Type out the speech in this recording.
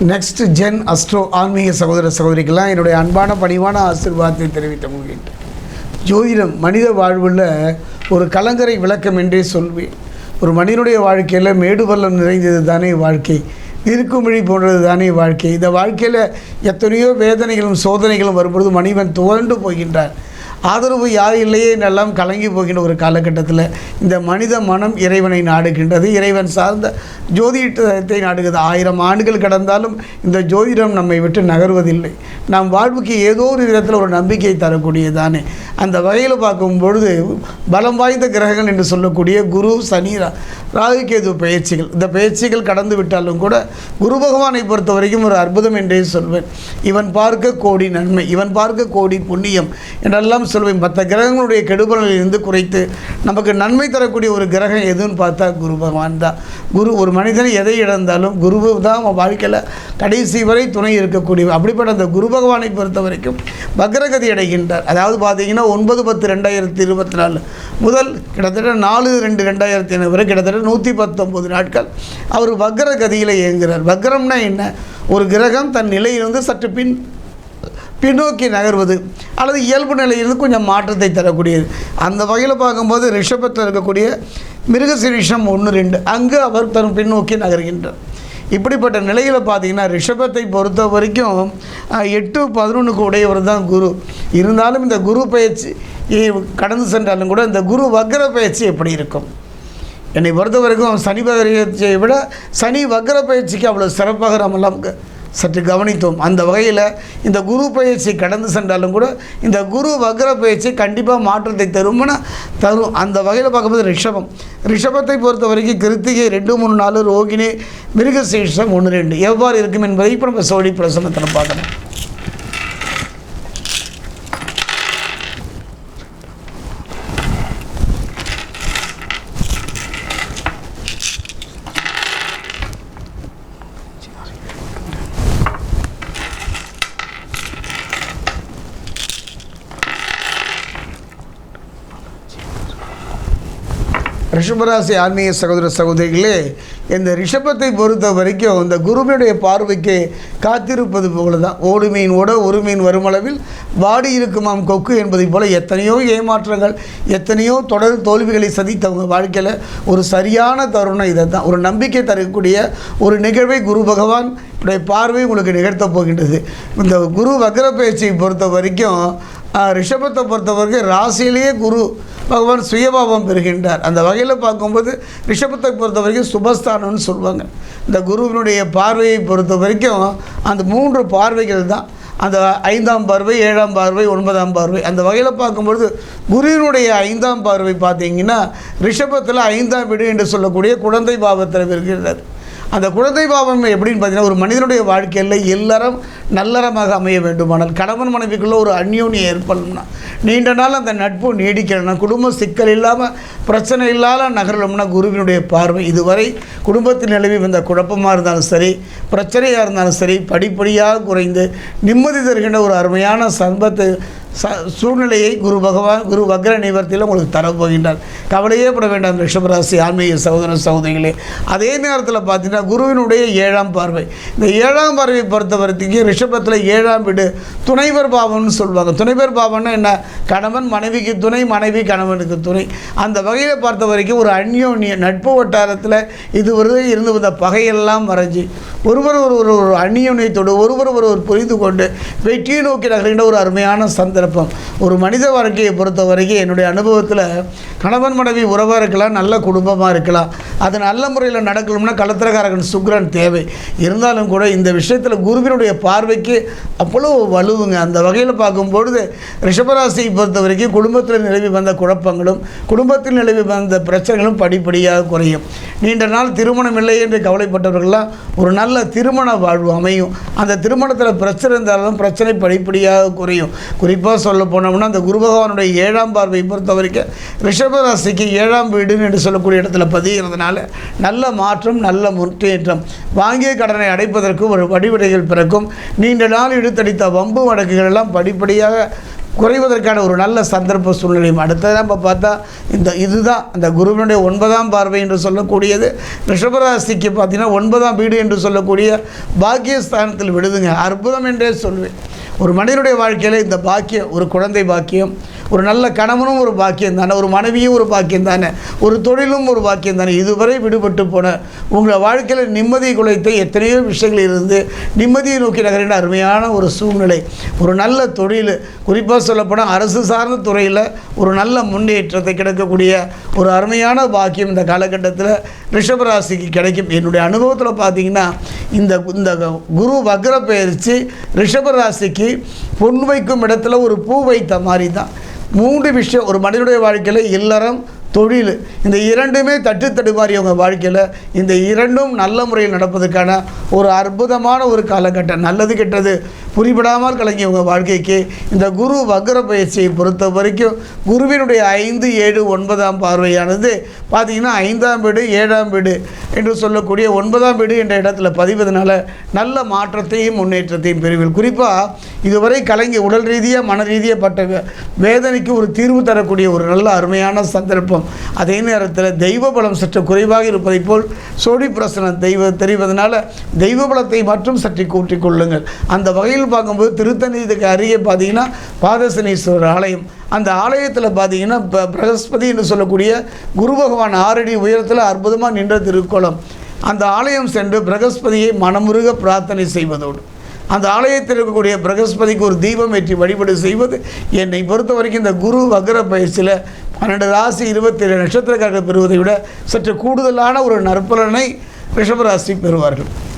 Next gen astro ஆன்மீக சகோதர சகோதரிக்கெல்லாம் என்னுடைய அன்பான பணிவான ஆசீர்வாதத்தை தெரிவித்த உங்ககிட்ட ஜோதிடம் மனித வாழ்வில் ஒரு கலங்கரை விளக்கம் என்றே சொல்வேன். ஒரு மனிதனுடைய வாழ்க்கையில் மேடு பள்ளம் நிறைந்தது தானே வாழ்க்கை. இருக்குமிழி போன்றது தானே வாழ்க்கை. இந்த வாழ்க்கையில் எத்தனையோ வேதனைகளும் சோதனைகளும் வரும்பொழுது மனிதன் துவண்டு போகின்றான். ஆதரவு யார் இல்லையே எல்லாம் கலங்கி போகின்ற ஒரு காலகட்டத்தில் இந்த மனித மனம் இறைவனை நாடுகின்றது. இறைவன் சார்ந்த ஜோதிடத்தை நாடுகிறது. ஆயிரம் ஆண்டுகள் கடந்தாலும் இந்த ஜோதிடம் நம்மை விட்டு நகர்வதில்லை. நாம் வாழ்வுக்கு ஏதோ ஒரு விதத்தில் ஒரு நம்பிக்கை தரக்கூடியதானே. அந்த வகையில் பார்க்கும் பொழுது பலம் வாய்ந்த கிரகங்கள் என்று சொல்லக்கூடிய குரு சனி ரா- ராகு பயிற்சிகள். இந்த பயிற்சிகள் கடந்து விட்டாலும் கூட குரு பகவானை பொறுத்த வரைக்கும் ஒரு அற்புதம் என்றே சொல்வேன். இவன் பார்க்க கோடி நன்மை இவன் பார்க்க கோடி புண்ணியம் என்றெல்லாம் சொல்வேன் மற்ற கிரகங்களுடைய கெடுபலில் இருந்து குறைத்து நமக்கு நன்மை தரக்கூடிய ஒரு கிரகம் எதுன்னு பார்த்தா குரு பகவான் தான். குரு ஒரு மனிதன் எதை இழந்தாலும் குரு தான் அவன் வாழ்க்கையில் கடைசி வரை துணை இருக்கக்கூடிய அப்படிப்பட்ட அந்த குரு பகவானை பொறுத்த வரைக்கும் வக்ரகதி அடைகின்றார். அதாவது பார்த்தீங்கன்னா ஒன்பது பத்து ரெண்டாயிரத்தி இருபத்தி நாலு முதல் கிட்டத்தட்ட நாலு ரெண்டு ரெண்டாயிரத்தி ஐநூறு வரை கிட்டத்தட்ட நூற்றி பத்தொம்போது நாட்கள் அவர் வக்ர கதியில் இயங்குகிறார் வக்ரம்னா என்ன? ஒரு கிரகம் தன் நிலையிலிருந்து சற்று பின் பின்னோக்கி நகர்வது அல்லது இயல்பு நிலையிலிருந்து கொஞ்சம் மாற்றத்தை தரக்கூடியது. அந்த வகையில் பார்க்கும்போது ரிஷபத்தில் இருக்கக்கூடிய மிருகசிரிஷம் ஒன்று ரெண்டு அங்கு அவர் தன் பின்னோக்கி நகர்கின்றார். இப்படிப்பட்ட நிலையில் பார்த்தீங்கன்னா ரிஷபத்தை பொறுத்த வரைக்கும் எட்டு பதினொன்றுக்கு உடையவர் தான் குரு. இருந்தாலும் இந்த குரு பயிற்சி கடந்து சென்றாலும் கூட இந்த குரு வக்ர பயிற்சி எப்படி இருக்கும்? என்னை பொறுத்த வரைக்கும் சனி பயிற்சியை விட சனி வக்ர பயிற்சிக்கு அவ்வளோ சிறப்பாக நம்மளாம் சற்று கவனித்தோம். அந்த வகையில் இந்த குரு பயிற்சி கடந்து சென்றாலும் கூட இந்த குரு வக்ர பயிற்சி கண்டிப்பாக மாற்றத்தை தரும்னா தரும் அந்த வகையில் பார்க்கும்போது ரிஷபம். ரிஷபத்தை பொறுத்த வரைக்கும் கிருத்திகை ரெண்டு மூணு நாலு ரோகிணி மிருகசீஷம் ஒன்று ரெண்டு. எவ்வாறு இருக்கும் என்பதை இப்போ நம்ம சோழி பிரசன்னத்தில் பார்க்கணும். ரிஷபராசி ஆன்மீக சகோதர சகோதரிகளே இந்த ரிஷபத்தை பொறுத்த வரைக்கும் இந்த குருவினுடைய பார்வைக்கு காத்திருப்பது போல தான் ஓடு மீன் ஓட ஒரு மீன் வருமளவில் வாடி இருக்குமாம் கொக்கு என்பதை போல எத்தனையோ ஏமாற்றங்கள் எத்தனையோ தொடர் தோல்விகளை சதித்தவங்க வாழ்க்கையில் ஒரு சரியான தருணம் இதை தான் ஒரு நம்பிக்கை தரக்கூடிய ஒரு நிகழ்வை குரு பகவான் உடைய பார்வை உங்களுக்கு நிகழ்த்தப் போகின்றது. இந்த குரு வக்ர பயிற்சியை பொறுத்த வரைக்கும் ரிஷபத்தை பொறுத்த வரைக்கும் ராசியிலேயே குரு பகவான் சுயபாவம் பெறுகின்றார். அந்த வகையில் பார்க்கும்போது ரிஷபத்தை பொறுத்த வரைக்கும் சுபஸ்தானம்னு சொல்லுவாங்க இந்த குருவினுடைய பார்வையை பொறுத்த வரைக்கும் அந்த மூன்று பார்வைகள் தான். அந்த ஐந்தாம் பார்வை ஏழாம் பார்வை ஒன்பதாம் பார்வை. அந்த வகையில் பார்க்கும்பொழுது குருவினுடைய ஐந்தாம் பார்வை பார்த்தீங்கன்னா ரிஷபத்தில் ஐந்தாம் வீடு என்று சொல்லக்கூடிய குழந்தை பாவத்தில் இருக்கிறது அந்த குழந்தை பாவம் எப்படின்னு பார்த்தீங்கன்னா ஒரு மனிதனுடைய வாழ்க்கையில் எல்லாரும் நல்லறமாக அமைய வேண்டுமானால் கணவன் மனைவிக்குள்ளே ஒரு அந்யோன்யம் ஏற்படணும்னா நீண்ட நாள் அந்த நட்பு நீடிக்கணும்னா குடும்ப சிக்கல் இல்லாமல் பிரச்சனை இல்லாத நகரணும்னா குருவினுடைய பார்வை. இதுவரை குடும்பத்தில் நிலவி வந்த குழப்பமாக இருந்தாலும் சரி பிரச்சனையாக இருந்தாலும் சரி படிப்படியாக குறைந்து நிம்மதி தருகின்ற ஒரு அருமையான சம்பத்து ச சூழ்நிலையை குரு பகவான் குரு வக்ர நிவர்த்தியில் உங்களுக்கு தரப்போகின்றார் கவலையே பட வேண்டாம் ரிஷபராசி ஆன்மீக சகோதர சகோதரிகளே. அதே நேரத்தில் பார்த்தீங்கன்னா குருவினுடைய ஏழாம் பார்வை. இந்த ஏழாம் பார்வையை பொறுத்த வரைக்கும் ரிஷபத்தில் ஏழாம் வீடு துணைவர் பாவம்னு சொல்லுவாங்க. துணைவர் பாவம்னா என்ன? கணவன் மனைவிக்கு துணை மனைவி கணவனுக்கு துணை. அந்த வகையில் பார்த்த வரைக்கும் ஒரு அந்யோன்ய நட்பு வட்டாரத்தில் இதுவரை இருந்து வந்த பகையெல்லாம் மறைஞ்சு ஒருவர் ஒரு ஒரு ஒரு அந்யோன்யத்தோடு ஒருவர் ஒருவர் புரிந்து கொண்டு வெற்றியை நோக்கி நகர்கின்ற ஒரு அருமையான சந்தர்ப்பம் ஒரு மனித வாழ்க்கையை பொறுத்த வரைக்கும் என்னுடைய அனுபவத்தில் கணவன் மனைவி உறவாக இருக்கலாம் நல்ல குடும்பமாக இருக்கலாம். அது நல்ல முறையில் நடக்கணும்னா கலத்திரகாரகன் சுக்ரன் தேவை. இருந்தாலும் கூட இந்த விஷயத்தில் குருவினுடைய பார்வைக்கு அவ்வளோ வலுவுங்க. அந்த வகையில் பார்க்கும்பொழுது ரிஷபராசியை பொறுத்த வரைக்கும் குடும்பத்தில் நிலவி வந்த குழப்பங்களும் குடும்பத்தில் நிலவி வந்த பிரச்சனைகளும் படிப்படியாக குறையும். நீண்ட நாள் திருமணம் இல்லை என்று கவலைப்பட்டவர்கள்லாம் ஒரு நல்ல திருமண வாழ்வு அமையும். அந்த திருமணத்தில் பிரச்சனை இருந்தாலும் பிரச்சனை படிப்படியாக குறையும். குறிப்பாக சொல்ல போனோம்னா அந்த குரு பகவானுடைய ஏழாம் பார்வை பொறுத்த வரைக்கும் ரிஷபராசிக்கு ஏழாம் வீடுன்னு என்று சொல்லக்கூடிய இடத்துல பதிகிறதுனால நல்ல மாற்றம் நல்ல முன்னேற்றம். வாங்கிய கடனை அடைப்பதற்கு ஒரு வடிவடைகள் பிறக்கும். நீண்ட நாள் இழுத்தடித்த வம்பு வழக்குகள் எல்லாம் படிப்படியாக குறைவதற்கான ஒரு நல்ல சந்தர்ப்ப சூழ்நிலையும். அடுத்தது நம்ம பார்த்தா இந்த இதுதான் அந்த குருவினுடைய ஒன்பதாம் பார்வை என்று சொல்லக்கூடியது. ரிஷபராசிக்கு பார்த்தீங்கன்னா ஒன்பதாம் வீடு என்று சொல்லக்கூடிய பாக்கியஸ்தானத்தில் விடுதுங்க அற்புதம் என்றே சொல்வேன். ஒரு மனிதனுடைய வாழ்க்கையில் இந்த பாக்கியம் ஒரு குழந்தை பாக்கியம் ஒரு நல்ல கணவனும் ஒரு பாக்கியம் தானே ஒரு மனைவியும் ஒரு பாக்கியம் தானே ஒரு தொழிலும் ஒரு பாக்கியம் தானே இதுவரை விடுபட்டு போன உங்கள் வாழ்க்கையில் நிம்மதி குலைத்த எத்தனையோ விஷயங்கள் இருந்து நிம்மதியை நோக்கி நகரின அருமையான ஒரு சூழ்நிலை ஒரு நல்ல தொழில் குறிப்பாக சொல்லப்போனால் அரசு சார்ந்த துறையில் ஒரு நல்ல முன்னேற்றத்தை கிடைக்கக்கூடிய ஒரு அருமையான பாக்கியம் இந்த காலகட்டத்தில் ரிஷபராசிக்கு கிடைக்கும். என்னுடைய அனுபவத்தில் பார்த்தீங்கன்னா இந்த இந்த குரு வக்ர பயிற்சி ரிஷபராசிக்கு பொன் வைக்கும் இடத்துல ஒரு பூ வைத்த மாதிரி தான் மூன்று விஷயம். ஒரு மனிதனுடைய வாழ்க்கையில் இல்லறம் தொழில். இந்த இரண்டுமே தட்டு தடுமாறியவங்க வாழ்க்கையில் இந்த இரண்டும் நல்ல முறையில் நடப்பதற்கான ஒரு அற்புதமான ஒரு காலகட்டம். நல்லது கெட்டது புரிபடாமல் கலங்கியவங்க வாழ்க்கைக்கு இந்த குரு வக்ர பயிற்சியை பொறுத்த வரைக்கும் குருவினுடைய ஐந்து ஏழு ஒன்பதாம் பார்வையானது பார்த்திங்கன்னா ஐந்தாம் வீடு ஏழாம் வீடு என்று சொல்லக்கூடிய ஒன்பதாம் வீடு என்ற இடத்துல பதிவதனால நல்ல மாற்றத்தையும் முன்னேற்றத்தையும் பெறுவீர்கள். குறிப்பாக இதுவரை கலங்கி உடல் ரீதியாக மன ரீதியாக பட்ட வேதனைக்கு ஒரு தீர்வு தரக்கூடிய ஒரு நல்ல அருமையான சந்தர்ப்பம். அதே நேரத்தில் தெய்வ பலம் சற்று குறைவாக இருப்பதைப் போல் சோடி பிரசனம் தெய்வ தெரிவதனால தெய்வ பலத்தை மட்டும் சற்று கூட்டிக் கொள்ளுங்கள். அந்த வகையில் பார்க்கும்போது திருத்தணிக்கு அருகே பார்த்தீங்கன்னா பாதசனீஸ்வரர் ஆலயம். அந்த ஆலயத்தில் பார்த்தீங்கன்னா ப- பிரகஸ்பதி என்று சொல்லக்கூடிய குரு பகவான் ஆறடி உயரத்தில் அற்புதமாக நின்ற திருக்கோலம். அந்த ஆலயம் சென்று பிரகஸ்பதியை மனமுருக பிரார்த்தனை செய்வதோடு. அந்த ஆலயத்தில் இருக்கக்கூடிய பிரகஸ்பதிக்கு ஒரு தீபம் ஏற்றி வழிபாடு செய்வது என்னை பொறுத்த வரைக்கும் இந்த குரு வக்ர பயிற்சியில் பன்னெண்டு ராசி இருபத்தி ஏழு நட்சத்திரக்காரர்கள் பெறுவதை விட சற்று கூடுதலான ஒரு நற்பலனை ரிஷபராசி பெறுவார்கள்.